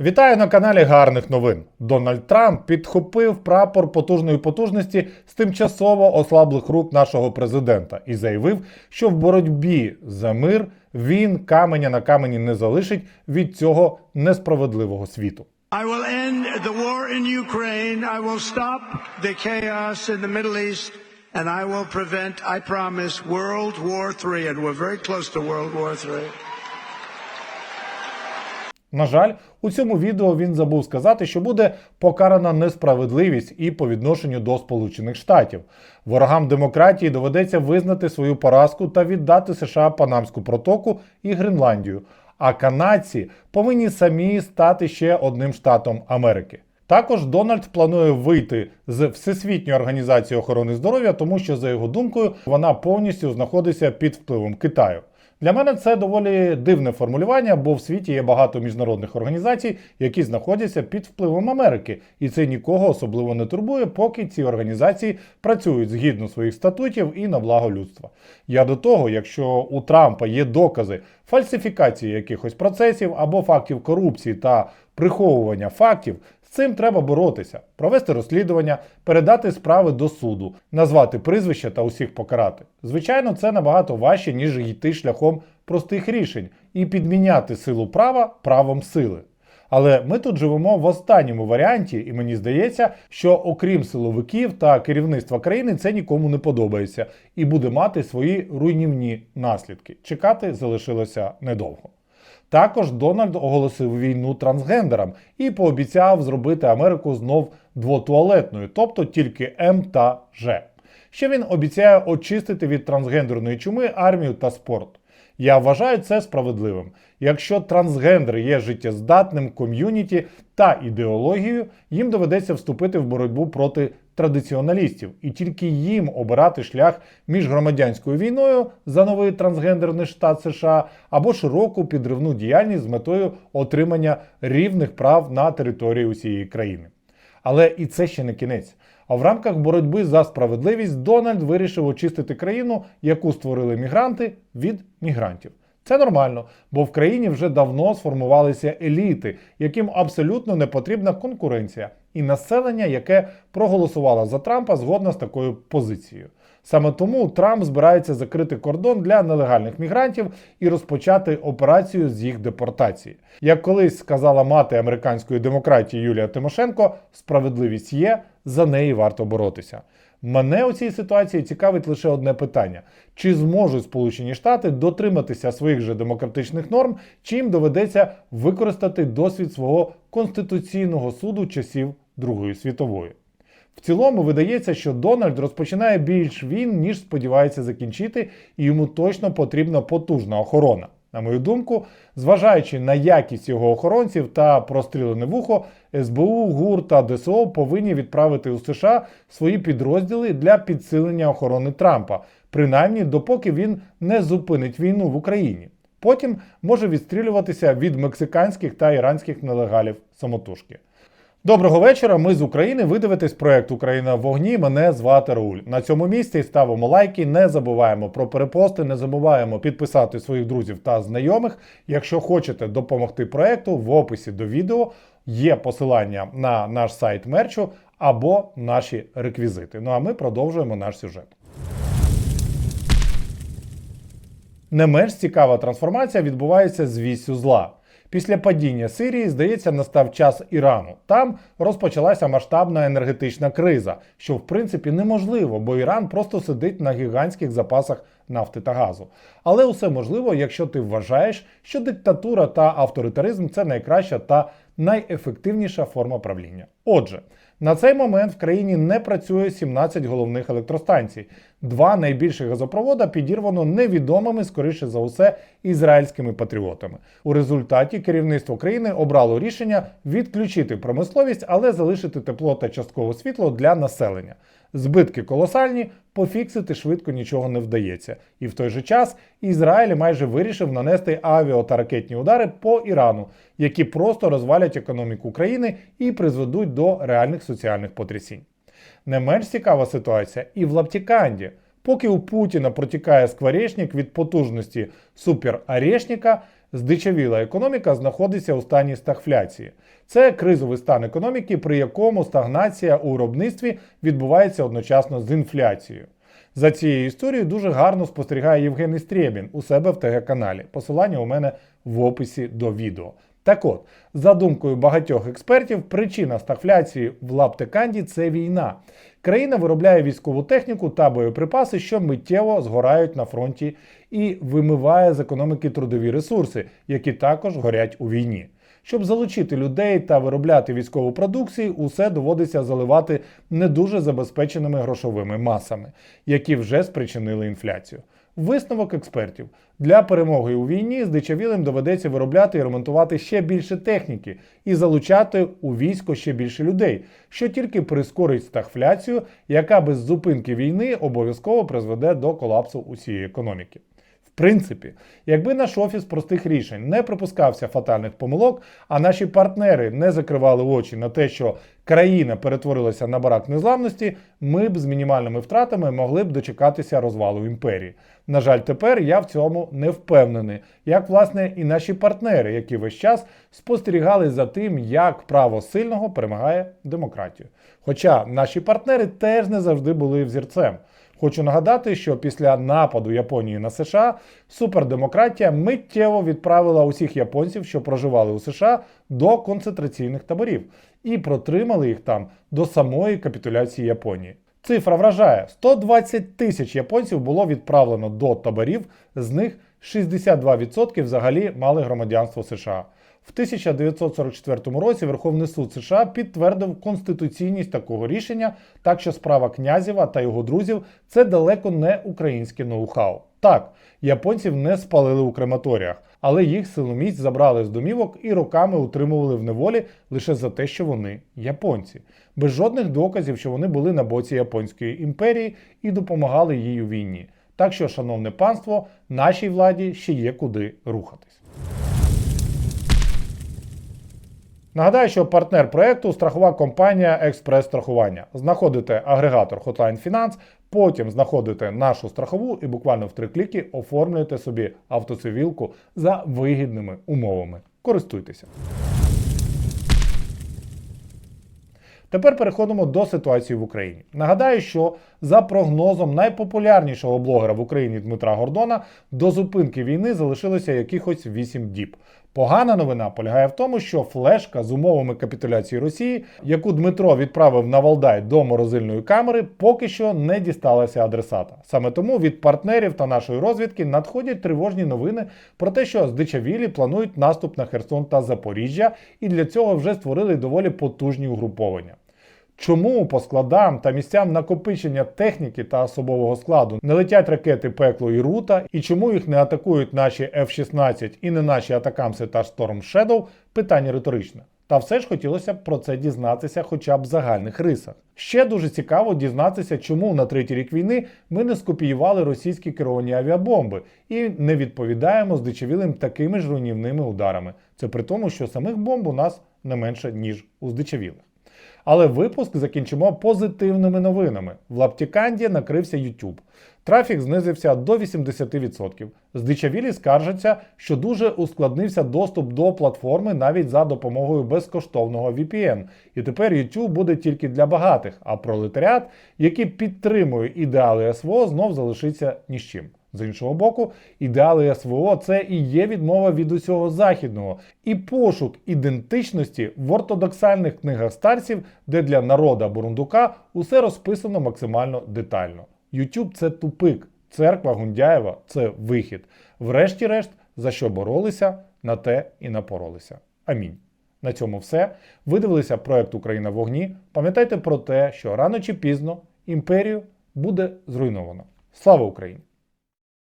Вітаю на каналі гарних новин. Дональд Трамп підхопив прапор потужної потужності з тимчасово ослаблих рук нашого президента і заявив, що в боротьбі за мир він каменя на камені не залишить від цього несправедливого світу. I will end the war in Ukraine. I will stop the chaos in the Middle East. And I will prevent, I promise, World War III. And we're very close to World War III. На жаль, у цьому відео він забув сказати, що буде покарана несправедливість і по відношенню до Сполучених Штатів. Ворогам демократії доведеться визнати свою поразку та віддати США Панамську протоку і Гренландію. А канадці повинні самі стати ще одним штатом Америки. Також Дональд планує вийти з Всесвітньої організації охорони здоров'я, тому що, за його думкою, вона повністю знаходиться під впливом Китаю. Для мене це доволі дивне формулювання, бо в світі є багато міжнародних організацій, які знаходяться під впливом Америки, і це нікого особливо не турбує, поки ці організації працюють згідно своїх статутів і на благо людства. Я до того, якщо у Трампа є докази фальсифікації якихось процесів або фактів корупції та приховування фактів, з цим треба боротися, провести розслідування, передати справи до суду, назвати прізвища та усіх покарати. Звичайно, це набагато важче, ніж йти шляхом простих рішень і підміняти силу права правом сили. Але ми тут живемо в останньому варіанті, і мені здається, що окрім силовиків та керівництва країни, це нікому не подобається і буде мати свої руйнівні наслідки. Чекати залишилося недовго. Також Дональд оголосив війну трансгендерам і пообіцяв зробити Америку знов двотуалетною, тобто тільки М та Ж. Ще він обіцяє очистити від трансгендерної чуми армію та спорт. Я вважаю це справедливим. Якщо трансгендер є життєздатним ком'юніті та ідеологією, їм доведеться вступити в боротьбу проти традиціоналістів, і тільки їм обирати шлях між громадянською війною за новий трансгендерний штат США або широку підривну діяльність з метою отримання рівних прав на території усієї країни. Але і це ще не кінець. А в рамках боротьби за справедливість Дональд вирішив очистити країну, яку створили мігранти, від мігрантів. Це нормально, бо в країні вже давно сформувалися еліти, яким абсолютно не потрібна конкуренція, і населення, яке проголосувало за Трампа згодно з такою позицією. Саме тому Трамп збирається закрити кордон для нелегальних мігрантів і розпочати операцію з їх депортації. Як колись сказала мати американської демократії Юлія Тимошенко, справедливість є, за неї варто боротися. Мене у цій ситуації цікавить лише одне питання: чи зможуть Сполучені Штати дотриматися своїх же демократичних норм, чи їм доведеться використати досвід свого конституційного суду часів Другої світової? В цілому видається, що Дональд розпочинає більш він, ніж сподівається закінчити, і йому точно потрібна потужна охорона. На мою думку, зважаючи на якість його охоронців та прострілене вухо, СБУ, ГУР та ДСО повинні відправити у США свої підрозділи для підсилення охорони Трампа, принаймні допоки він не зупинить війну в Україні. Потім може відстрілюватися від мексиканських та іранських нелегалів самотужки. Доброго вечора. Ми з України. Ви дивитесь проект Україна в вогні. Мене звати Рауль. На цьому місці ставимо лайки. Не забуваємо про перепости, не забуваємо підписати своїх друзів та знайомих. Якщо хочете допомогти проекту, в описі до відео є посилання на наш сайт мерчу або наші реквізити. Ну а ми продовжуємо наш сюжет. Не менш цікава трансформація відбувається з вісю зла. Після падіння Сирії, здається, настав час Ірану. Там розпочалася масштабна енергетична криза, що в принципі неможливо, бо Іран просто сидить на гігантських запасах нафти та газу. Але усе можливо, якщо ти вважаєш, що диктатура та авторитаризм це найкраща та найефективніша форма правління. Отже, на цей момент в країні не працює 17 головних електростанцій. Два найбільших газопровода підірвано невідомими, скоріше за усе, ізраїльськими патріотами. У результаті керівництво країни обрало рішення відключити промисловість, але залишити тепло та часткове світло для населення. Збитки колосальні, пофіксити швидко нічого не вдається. І в той же час Ізраїль майже вирішив нанести авіа та ракетні удари по Ірану, які просто розвалять економіку країни і призведуть до реальних соціальних потрясінь. Не менш цікава ситуація і в Лаптіканді. Поки у Путіна протікає скворечник від потужності суперарешника, здичавіла економіка знаходиться у стані стагфляції. Це кризовий стан економіки, при якому стагнація у виробництві відбувається одночасно з інфляцією. За цією історією дуже гарно спостерігає Євген Істрєбін у себе в ТГ-каналі. Посилання у мене в описі до відео. Так от, за думкою багатьох експертів, причина стагфляції в лаптеканді це війна. Країна виробляє військову техніку та боєприпаси, що миттєво згорають на фронті і вимиває з економіки трудові ресурси, які також горять у війні. Щоб залучити людей та виробляти військову продукцію, усе доводиться заливати не дуже забезпеченими грошовими масами, які вже спричинили інфляцію. Висновок експертів для перемоги у війні здичавілим доведеться виробляти і ремонтувати ще більше техніки і залучати у військо ще більше людей, що тільки прискорить стагфляцію, яка без зупинки війни обов'язково призведе до колапсу усієї економіки. Принципі, якби наш офіс простих рішень не припускався фатальних помилок, а наші партнери не закривали очі на те, що країна перетворилася на барак незламності, ми б з мінімальними втратами могли б дочекатися розвалу імперії. На жаль, тепер я в цьому не впевнений, як власне і наші партнери, які весь час спостерігали за тим, як право сильного перемагає демократію. Хоча наші партнери теж не завжди були взірцем. Хочу нагадати, що після нападу Японії на США супердемократія миттєво відправила усіх японців, що проживали у США, до концентраційних таборів і протримали їх там до самої капітуляції Японії. Цифра вражає: 120 тисяч японців було відправлено до таборів, з них 62% взагалі мали громадянство США. В 1944 році Верховний суд США підтвердив конституційність такого рішення, так що справа Князєва та його друзів це далеко не українське ноу-хау. Так, японців не спалили у крематоріях, але їх силоміць забрали з домівок і роками утримували в неволі лише за те, що вони японці, без жодних доказів, що вони були на боці Японської імперії і допомагали їй у війні. Так що, шановне панство, нашій владі ще є куди рухатись. Нагадаю, що партнер проекту страхова компанія Експрес-страхування. Знаходите агрегатор Hotline Finance, потім знаходите нашу страхову і буквально в три кліки оформлюєте собі автоцивілку за вигідними умовами. Користуйтеся. Тепер переходимо до ситуації в Україні. Нагадаю, що за прогнозом найпопулярнішого блогера в Україні Дмитра Гордона до зупинки війни залишилося якихось 8 діб. Погана новина полягає в тому, що флешка з умовами капітуляції Росії, яку Дмитро відправив на Валдай до морозильної камери, поки що не дісталася адресата. Саме тому від партнерів та нашої розвідки надходять тривожні новини про те, що здичавілі планують наступ на Херсон та Запоріжжя, і для цього вже створили доволі потужні угруповання. Чому по складам та місцям накопичення техніки та особового складу не летять ракети Пекло і Рута, і чому їх не атакують наші F-16 і не наші Атакамси та Storm Shadow – питання риторичне. Та все ж хотілося б про це дізнатися хоча б в загальних рисах. Ще дуже цікаво дізнатися, чому на третій рік війни ми не скопіювали російські керовані авіабомби і не відповідаємо здичавілим такими ж руйнівними ударами. Це при тому, що самих бомб у нас не менше, ніж у здичавілих. Але випуск закінчимо позитивними новинами. В Лаптіканді накрився YouTube. Трафік знизився до 80%. Здичавілі скаржаться, що дуже ускладнився доступ до платформи навіть за допомогою безкоштовного VPN. І тепер YouTube буде тільки для багатих, а пролетаріат, який підтримує ідеали СВО, знов залишиться ні з чим. З іншого боку, ідеали СВО це і є відмова від усього західного, і пошук ідентичності в ортодоксальних книгах старців, де для народа Бурундука усе розписано максимально детально. YouTube – це тупик, церква Гундяєва це вихід. Врешті-решт, за що боролися, на те і напоролися. Амінь. На цьому все. Ви дивилися проект Україна в вогні. Пам'ятайте про те, що рано чи пізно імперію буде зруйновано. Слава Україні!